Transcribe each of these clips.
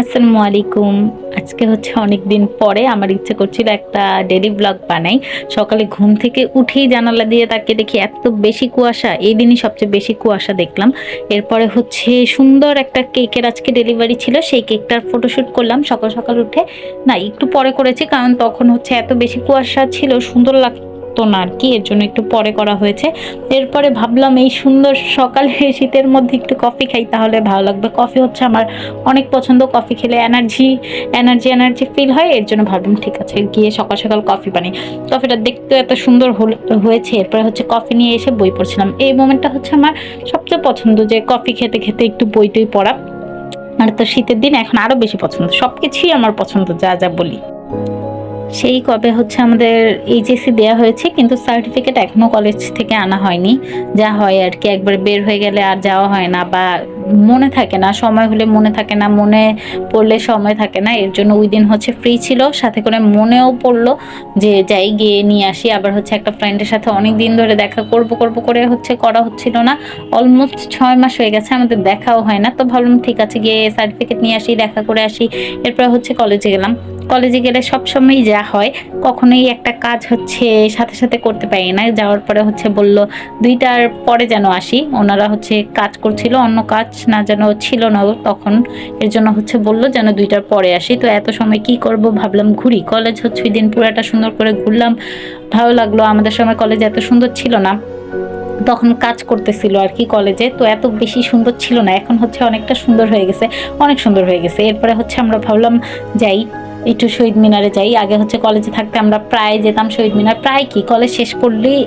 আসসালামু আলাইকুম। আজকে হচ্ছে অনেক দিন পরে আমার ইচ্ছে করছিল একটা ডেলি ব্লগ বানাই। সকালে ঘুম থেকে উঠেই জানালা দিয়ে তাকে দেখি এত বেশি কুয়াশা। এই দিনই সবচেয়ে বেশি কুয়াশা দেখলাম। এরপরে হচ্ছে সুন্দর একটা কেকের আজকে ডেলিভারি ছিল। সেই কেকটার ফটোশ্যুট করলাম। সকাল সকাল উঠে, না, একটু পরে করেছি কারণ তখন হচ্ছে এত বেশি কুয়াশা ছিল, সুন্দর লাগতো না আর কি, এর জন্য একটু পরে করা হয়েছে। এরপরে ভাবলাম এই সুন্দর সকালে শীতের মধ্যে একটু কফি খাই, তাহলে ভালো লাগবে। কফি হচ্ছে আমার অনেক পছন্দ, কফি খেলে এনার্জি এনার্জি এনার্জি ফিল হয়, এর জন্য ভাবলাম ঠিক আছে, গিয়ে সকাল সকাল কফি বানাই। কফিটা দেখতে এত সুন্দর হয়েছে, এরপরে হচ্ছে কফি নিয়ে এসে বই পড়ছিলাম। এই মোমেন্টটা হচ্ছে আমার সবচেয়ে পছন্দ, যে কফি খেতে খেতে একটু বই টই পড়া। আর তো শীতের দিন এখন আরও বেশি পছন্দ সব কিছুই আমার পছন্দ, যা যা বলি। সেই কবে হচ্ছে আমাদের এইচএসসি দেওয়া হয়েছে, কিন্তু সার্টিফিকেট এখনও কলেজ থেকে আনা হয়নি। যা হয় আর কি, একবার বের হয়ে গেলে আর যাওয়া হয় না বা মনে থাকে না, সময় হলে মনে থাকে না, মনে পড়লে সময় থাকে না, এর জন্য ওই দিন হচ্ছে ফ্রি ছিল। সাথে করে মনেও পড়ল যে যাই গিয়ে নিয়ে আসি। আবার হচ্ছে একটা ফ্রেন্ডের সাথে অনেক দিন ধরে দেখা করব করব করে হচ্ছে করা হচ্ছিল না। অলমোস্ট ছয় মাস হয়ে গেছে, আমাদের দেখাও হয় না। তো ভাবলাম ঠিক আছে, গিয়ে সার্টিফিকেট নিয়ে আসি, দেখা করে আসি। এরপর হচ্ছে কলেজে গেলাম। কলেজে গেলে সব সবসময়ই যা হয়, কখনোই একটা কাজ হচ্ছে সাথে সাথে করতে পারি না। যাওয়ার পরে হচ্ছে বলল, দুইটার পরে যেন আসি। ওনারা হচ্ছে কাজ করছিল, অন্য কাজ না যেন ছিল না তখন। এর জন্য হচ্ছে বলল যেন দুইটার পরে আসি। তো এত সময় কি করব ভাবলাম, ঘুরি। কলেজ হচ্ছে ওই দিন পুরাটা সুন্দর করে ঘুরলাম। ভালো লাগল, আমাদের সময় কলেজ এত সুন্দর ছিল না। তখন কাজ করতেছিল আর কি কলেজে। তো এত বেশি সুন্দর ছিল না। এখন হচ্ছে অনেকটা সুন্দর হয়ে গেছে, অনেক সুন্দর হয়ে গেছে। এরপরে হচ্ছে আমরা ভাবলাম, যাই। একটু শহীদ মিনারে যাই। আগে হচ্ছে কলেজে থাকতে আমরা প্রায় যেতাম শহীদ মিনার। প্রায় কি? কলেজ শেষ করলেই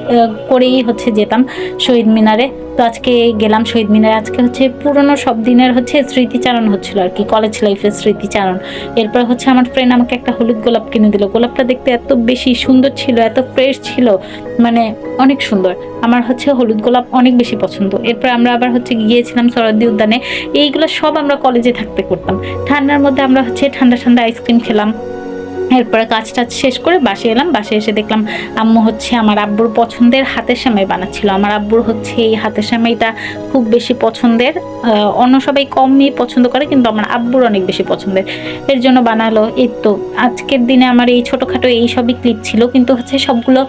করেই হচ্ছে যেতাম শহীদ মিনারে। তো আজকে গেলাম শহীদ মিনারে। আজকে হচ্ছে পুরনো সব দিনের হচ্ছে স্মৃতিচারণ হচ্ছিল আর কি কলেজ লাইফের স্মৃতিচারণ। এরপর হচ্ছে আমার ফ্রেন্ড আমাকে একটা হলুদ গোলাপ কিনে দিল। গোলাপটা দেখতে এত বেশি সুন্দর ছিল, এত ফ্রেশ ছিল মানে অনেক সুন্দর। আমার হচ্ছে হলুদ গোলাপ অনেক বেশি পছন্দ। এরপর আমরা আবার হচ্ছে গিয়েছিলাম সরদ্দি উদ্যানে। এইগুলো সব আমরা কলেজে থাকতে করতাম। ঠান্ডার মধ্যে আমরা হচ্ছে ঠান্ডা ঠান্ডা আইসক্রিম খেলাম। এরপরে কাজ টাজ শেষ করে বাসে এলাম। বাসে এসে দেখলাম আম্মু হচ্ছে আমার আব্বুর পছন্দের হাতের সেমাই বানাচ্ছিল। আমার আব্বুর হচ্ছে এই হাতের সেমাইটা খুব বেশি পছন্দের। অন্য সবাই কমই পছন্দ করে, কিন্তু আমার আব্বুর অনেক বেশি পছন্দের। এর জন্য বানালো। এই তো আজকের দিনে আমার এই ছোটোখাটো এই সবই ক্লিপ ছিল। কিন্তু হচ্ছে সবগুলো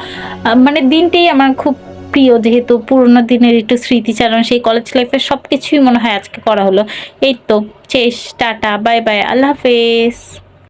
মানে দিনটাই আমার খুব প্রিয়। যেহেতু পুরোনো দিনের একটু স্মৃতিচারণ, সেই কলেজ লাইফের সব কিছুই মনে হয় আজকে করা হলো। এই তো চেস টাটা, বাই বাই, আল্লাহ হাফেজ।